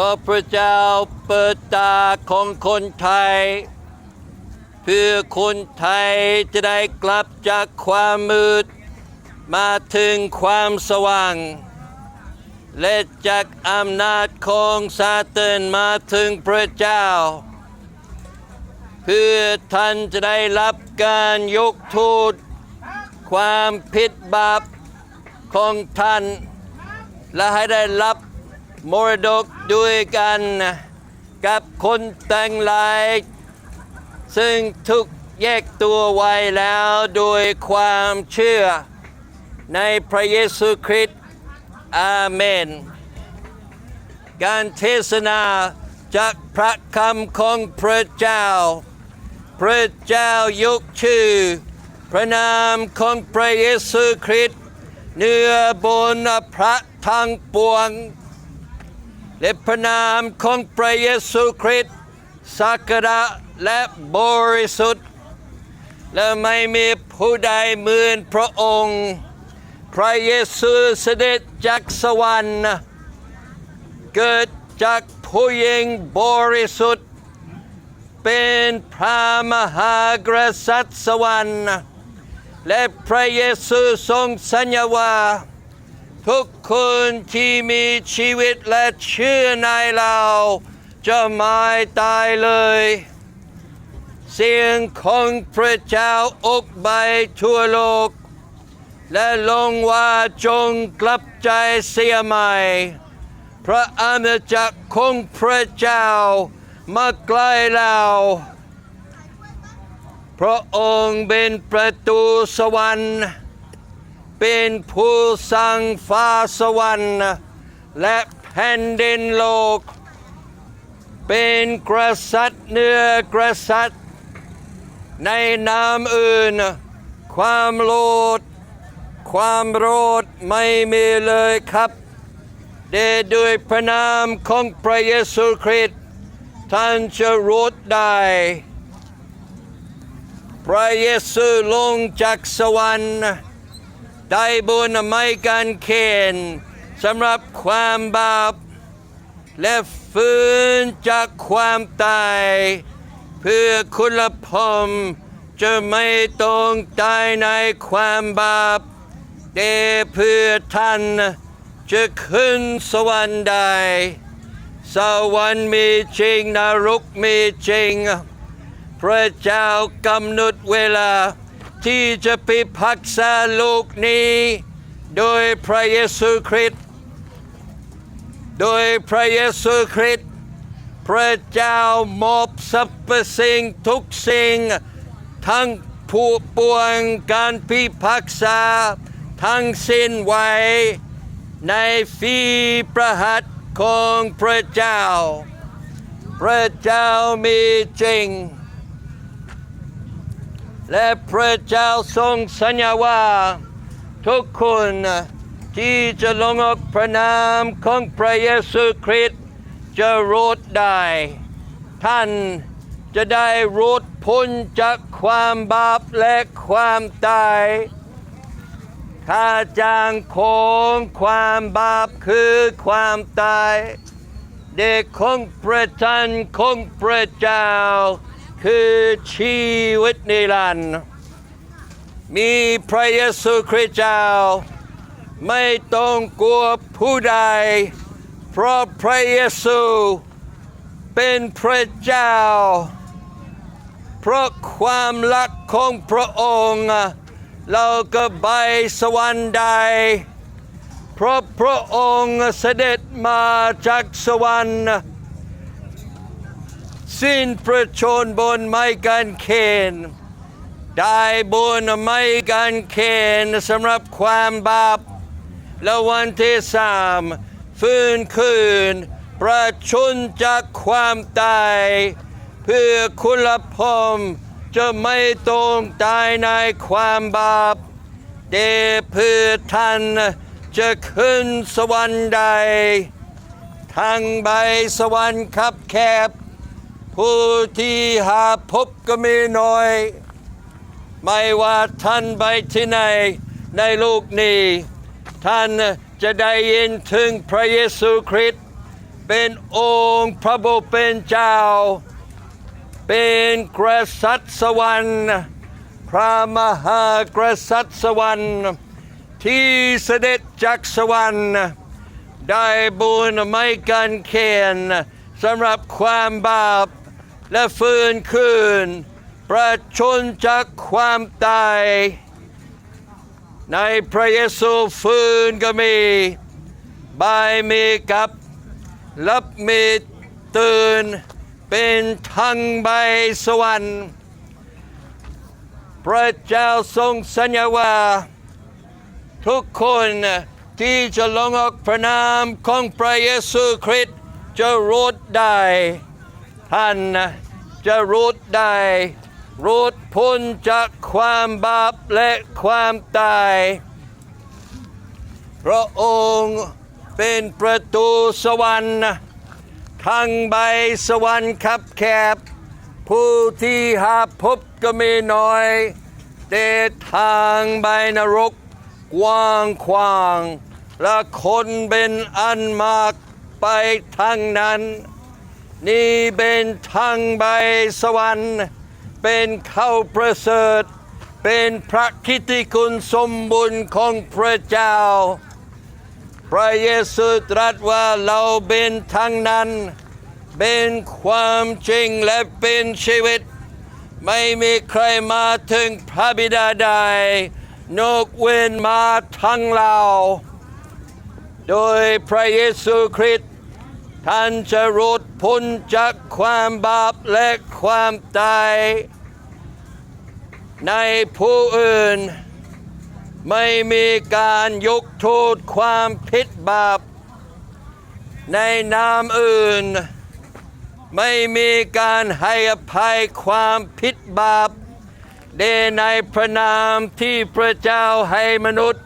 ขอพระเจ้าเปิดตาของคนไทย เพื่อคนไทยจะได้กลับจากความมืด มาถึงความสว่าง และจากอำนาจของซาตานมาถึงพระเจ้า เพื่อท่านจะได้รับการยกโทษความผิดบาปของท่าน และให้ได้รับ มรดกด้วยกันกับคนแต่งลาย ซึ่งทุกแยกตัวไว้แล้วโดยความเชื่อ ในพระเยซูคริสต์อาเมน การเทศนาจากพระคำของพระเจ้า พระเจ้ายกชื่อ พระนามของพระเยซูคริสต์เนื้อบนพระทางปวง และพระนามของพระเยซูคริสต์สักการะและบริสุทธิ์ และไม่มีผู้ใดเหมือนพระองค์ พระเยซูเสด็จจากสวรรค์ เกิดจากผู้หญิงบริสุทธิ์ เป็นพระมหากษัตริย์สวรรค์ และพระเยซูทรงสัญญาว่า ทุกคนที่มีชีวิตและเชื่อในเรา จะไม่ตายเลย เสียงของพระเจ้าอกใบทั่วโลก และลงว่าจงกลับใจเสียใหม่ พระอาณาจักรของพระเจ้ามาใกล้แล้วพระองค์เป็นประตูสวรรค์ เป็นผู้สร้างฟ้าสวรรค์ และแผ่นดินโลก เป็นกษัตริย์เหนือกษัตริย์ ในนามอื่น ความโลด ความโรดไม่มีเลยครับเดด้วยพระนามของพระเยซูคริสต์ท่านจะรอดได้ พระเยซูลงจากสวรรค์ ได้บนไม้กางเขนสำหรับความบาป และฟื้นจากความตาย เพื่อคุณละพมจะไม่ต้องตายในความบาปแต่เพื่อท่านจะขึ้นสวรรค์ได้สวรรค์มีจริงนรกมีจริง พระเจ้ากำหนดเวลา ที่จะพิพากษาโลกนี้ โดยพระเยซูคริสต์โดยพระเยซูคริสต์พระเจ้ามอบสรรพสิ่งทุกสิ่ง ทั้งผู้ปวงการพิพากษา ทั้งสิ้นไว้ ในฝีประหัตของพระเจ้า พระเจ้ามีจริง และพระเจ้าทรงสัญญาว่าทุกคนที่จะลงอกพระนามของพระเยซูคริสต์จะรอดได้ ท่านจะได้รอดพ้นจากความบาปและความตายค่าจ้างของความบาปคือความตาย เด็กของประทันของพระเจ้า คือชีวิตนิรันดร์มีพระเยซูคริสต์เจ้า ไม่ต้องกลัวผู้ใด เพราะพระเยซูเป็นพระเจ้า เพราะความรักของพระองค์ เราก็ไปสวรรค์ได้เพราะพระองค์เสด็จมาจากสวรรค์ สิ้นประชนบนไม้กางเขนได้บนไม้กางเขนสำหรับความบาปแล้ววันที่สามฟื้นคืน ประชนจากความตาย เพื่อคุณละพมจะไม่ต้องตายในความบาปแต่เพื่อท่านจะขึ้นสวรรค์ใดทางใบสวรรค์คับแคบ ผู้ที่หาพบก็มีน้อย ไม่ว่าท่านไปที่ไหนในโลกนี้ ท่านจะได้ยินถึงพระเยซูคริสต์เป็นองค์พระบุเป็นเจ้า เป็นกษัตริย์สวรรค์พระมหากษัตริย์สวรรค์ที่เสด็จจากสวรรค์ได้บุญไม่กันเขนสำหรับความบาป และฟื้นคืน ประชนจากความตาย ในพระเยซูฟื้นก็มี บายมีกับรับมีตื่น เป็นทั้งใบสวรรค์ พระเจ้าทรงสัญญาว่า ทุกคนที่จะลงออกพระนามของพระเยซูคริสต์จะรอดได้ ท่านจะรอดได้รอดพ้นจากความบาปและความตาย พระองค์เป็นประตูสวรรค์ทางใบสวรรค์คับแคบ ผู้ที่หาพบก็มีน้อยแต่ทางใบนรกกว้างขวาง และคนเป็นอันมากไปทางนั้น นี่เป็นทางใบสวรรค์ เป็นเข้าประเสริฐ เป็นพระคิติคุณสมบุญของพระเจ้า พระเยซูตรัสว่าเราเป็นทางนั้น เป็นความจริงและเป็นชีวิต ไม่มีใครมาถึงพระบิดาได้นกเว้นมาทั้งเรา โดยพระเยซูคริสต์ ท่านจะรอดพ้นจากความบาปและความตาย ในผู้อื่น ไม่มีการยกโทษความผิดบาป ในนามอื่น ไม่มีการให้อภัยความผิดบาปเดในพระนามที่พระเจ้าให้มนุษย์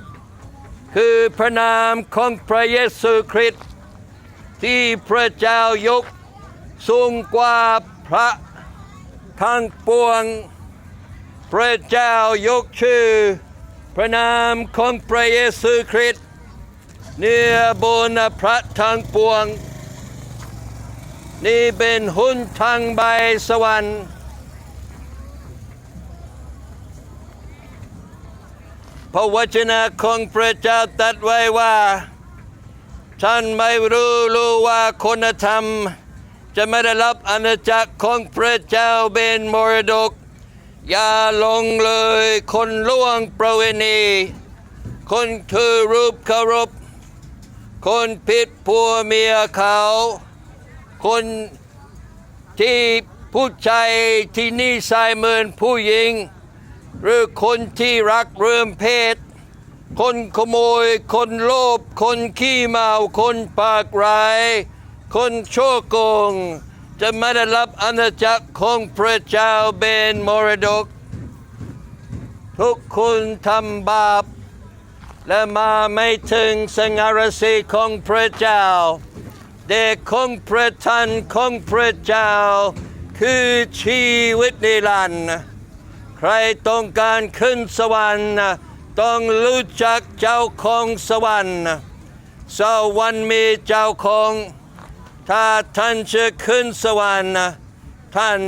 คือพระนามของพระเยซูคริสต์ ที่พระเจ้ายกสูงกว่าพระทั้งปวง พระเจ้ายกชื่อ พระนามของพระเยซูคริสต์เนื้อบนพระทั้งปวง นี่เป็นหุ่นทางใบสวรรค์พระวจนะของพระเจ้าตัดไว้ว่า ท่านไม่รู้รู้ว่าคุณธรรม จะไม่ได้รับอาณาจักรของพระเจ้าเป็นมรดก อย่าลงเลยคนล่วงประเวณี คนถือรูปเคารพ คนผิดผัวเมียเขา คนที่ผู้ชายที่นิสัยเหมือนผู้หญิง หรือคนที่รักเรื่มเพศ คนขโมย คนโลภ คนขี้เมา คนปากร้าย คนโชโกง จะไม่ได้รับอาณาจักรของพระเจ้าเป็นมรดก ทุกคนทำบาป และมาไม่ถึงสง่ารสีของพระเจ้า เด็กของพระทันของพระเจ้า คือชีวิตนิรันดร์ใครต้องการขึ้นสวรรค์ ต้องรู้จักเจ้าของสวรรค์สวรรค์มีเจ้าของ ถ้าท่านจะขึ้นสวรรค์ท่าน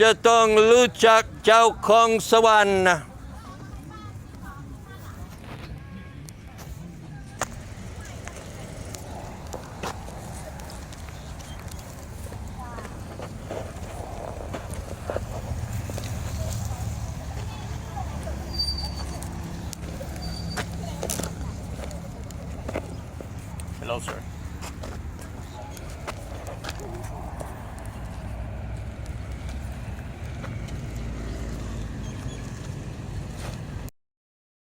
จะต้องรู้จักเจ้าของสวรรค์ elsewhere.